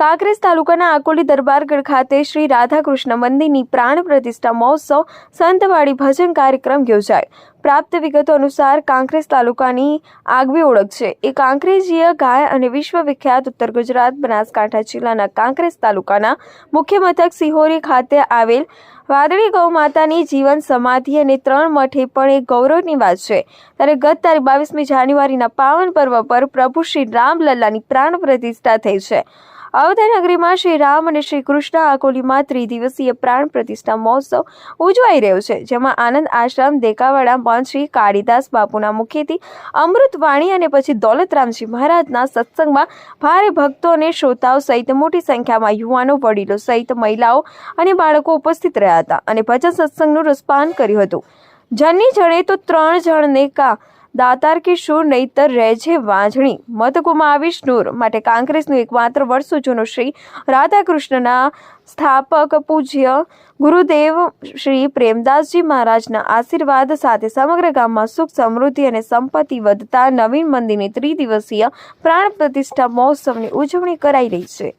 કાંકરેજ તાલુકાના આકોલી દરબારગઢ ખાતે શ્રી રાધાકૃષ્ણ મંદિરની પ્રાણ પ્રતિષ્ઠા મહોત્સવ સંતવાડી ભજન કાર્યક્રમ યોજાય. પ્રાપ્ત વિગતો અનુસાર કાંકરેજ તાલુકાની આગવી ઓળખ છે. એ કાંકરેજીય ગાય અને વિશ્વ વિખ્યાત ઉત્તર ગુજરાત બનાસકાંઠા જિલ્લાના કાંકરેજ તાલુકાના મુખ્ય મથક સિહોરી ખાતે આવેલ વાદળી ગૌ માતાની જીવન સમાધિ અને ત્રણ મઠે પણ એક ગૌરવની વાત છે. ત્યારે ગત તારીખ બાવીસમી જાન્યુઆરીના પાવન પર્વ પર પ્રભુ શ્રી રામલલ્લાની પ્રાણ પ્રતિષ્ઠા થઈ છે. અવધનગરીમાં શ્રી રામ અને શ્રી કૃષ્ણ આકોલીમાં ત્રિદિવસીય પ્રાણ પ્રતિષ્ઠા મહોત્સવ ઉજવાઈ રહ્યો છે, જેમાં આનંદ આશ્રમ, દેકાવાડા મઠ શ્રી કાળીદાસ બાપુના મુખેથી અમૃતવાણી અને પછી દોલતરામજી મહારાજના સત્સંગમાં ભારે ભક્તો અને શ્રોતાઓ સહિત મોટી સંખ્યામાં યુવાનો, વડીલો સહિત મહિલાઓ અને બાળકો ઉપસ્થિત રહ્યા હતા અને ભજન સત્સંગનું રસપાન કર્યું હતું. જણની જણે તો ત્રણ જણને કા દાતાર કે શૂર નહીતર રહેજે વાંઝણી. મત ગુમાવીશ શૂર માટે કાંગ્રેસનું એકમાત્ર વર્ષો જૂનો શ્રી રાધાકૃષ્ણના સ્થાપક પૂજ્ય ગુરુદેવ શ્રી પ્રેમદાસજી મહારાજના આશીર્વાદ સાથે સમગ્ર ગામમાં સુખ સમૃદ્ધિ અને સંપત્તિ વધતા નવીન મંદિરની ત્રિદિવસીય પ્રાણ પ્રતિષ્ઠા મહોત્સવની ઉજવણી કરાઈ રહી છે.